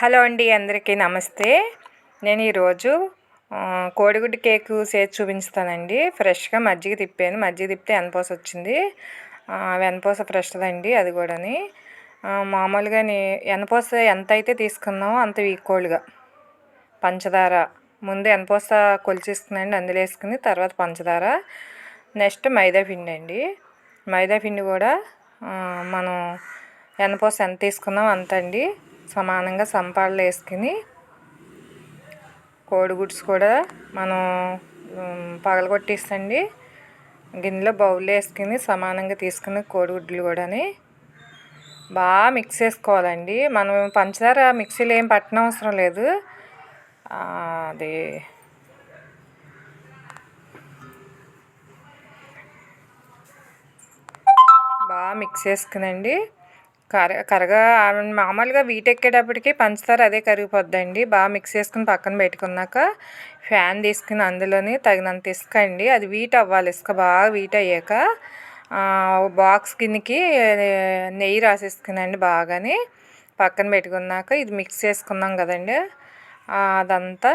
Hello అండి అందరికీ నమస్తే. నేను ఈరోజు కోడిగుడ్డు కేకు చేసి చూపించుతానండి. ఫ్రెష్గా మజ్జిగ తిప్పాను. మజ్జిగ తిప్పితే వెనపోస వచ్చింది. వెనపోస ఫ్రెష్దండి అది కూడాని. మామూలుగా ఎనపోస ఎంత అయితే తీసుకున్నామో అంత ఈక్వల్గా. పంచదార. ముందు ఎనపోస కొలిచేసుకున్నాండి అందులో వేసుకుని తర్వాత పంచదార. నెక్స్ట్ మైదా పిండి అండి. మైదా పిండి కూడా మనం వెనపోస ఎంత తీసుకున్నాం అంత అండి సమానంగా సంపాళ్ళు వేసుకుని కోడిగుడ్స్ కూడా మనం పగలగొట్టేసండి గిన్నెలో బౌల్లో వేసుకుని సమానంగా తీసుకుని కోడిగుడ్లు కూడాని బాగా మిక్స్ చేసుకోవాలండి. మనం పంచదార మిక్సీలో ఏం పట్టనవసరం లేదు. అది బాగా మిక్స్ చేసుకునండి. కర కరగా మామూలుగా వీటెక్కేటప్పటికి పంచదార అదే కరిగిపోద్దండి. బాగా మిక్స్ చేసుకుని పక్కన పెట్టుకున్నాక ఫ్యాన్ తీసుకుని అందులోని తగినంత ఇసుక అండి. అది వీట్ అవ్వాలి. ఇసుక బాగా వీట్ అయ్యాక బాక్స్ కిందకి నెయ్యి రాసేసుకునండి బాగానే. పక్కన పెట్టుకున్నాక ఇది మిక్స్ చేసుకున్నాం కదండి. అదంతా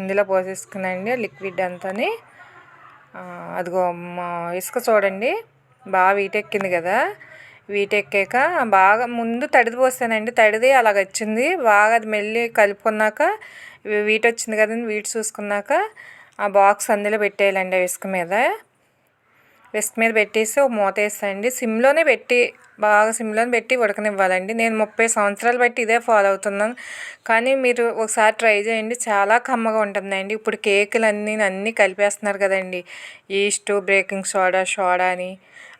ఇందులో పోసేసుకునండి లిక్విడ్ అంతాని. అదిగో ఇసుక చూడండి బాగా వీటెక్కింది కదా. వీటెక్కాక బాగా ముందు తడిది పోస్తానండి. తడిది అలాగ వచ్చింది. బాగా అది మెల్లి కలుపుకున్నాక వీటి వచ్చింది కదండి. వీటి చూసుకున్నాక ఆ బాక్స్ అందులో పెట్టేయాలండి విసుక మీద. ఇసుక మీద పెట్టేసి ఒక మూత వేసేయండి సిమ్లోనే పెట్టి బాగా సిమ్లోనే పెట్టి ఉడకనివ్వాలండి. నేను ముప్పై సంవత్సరాలు బట్టి ఇదే ఫాలో అవుతున్నాను. కానీ మీరు ఒకసారి ట్రై చేయండి. చాలా కమ్మగా ఉంటుందండి. ఇప్పుడు కేకులు అన్నీ అన్నీ కలిపేస్తున్నారు కదండి. ఈస్ట్ బేకింగ్ సోడా సోడా అని.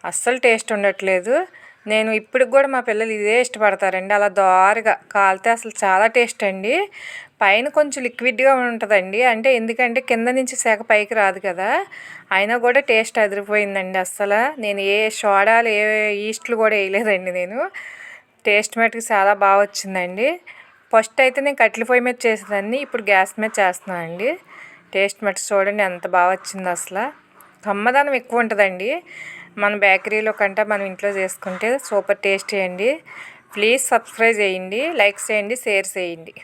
అస్సలు టేస్ట్ ఉండట్లేదు. నేను ఇప్పటికి కూడా మా పిల్లలు ఇదే ఇష్టపడతారండి. అలా దోరగా కాలితే అసలు చాలా టేస్ట్ అండి. పైన కొంచెం లిక్విడ్గా ఉంటుందండి. అంటే ఎందుకంటే కింద నుంచి శాఖ పైకి రాదు కదా. అయినా కూడా టేస్ట్ అదిరిపోయిందండి అస్సలు. నేను ఏ సోడాలు ఏ ఈస్ట్లు కూడా వేయలేదండి నేను. టేస్ట్ మటుకు చాలా బాగా వచ్చిందండి. ఫస్ట్ అయితే నేను కట్టెల పొయ్యి మీద చేసేదాన్ని. ఇప్పుడు గ్యాస్ మీద చేస్తున్నాను అండి టేస్ట్ మటుకు చూడండి ఎంత బాగా వచ్చింది అసలు కమ్మదనం ఎక్కువ ఉంటుందండి. మన బేకరీలో కంటే మనం ఇంట్లో చేసుకుంటే సూపర్ టేస్టీ అండి ప్లీజ్ సబ్స్క్రైబ్ చేయండి లైక్ చేయండి షేర్ చేయండి.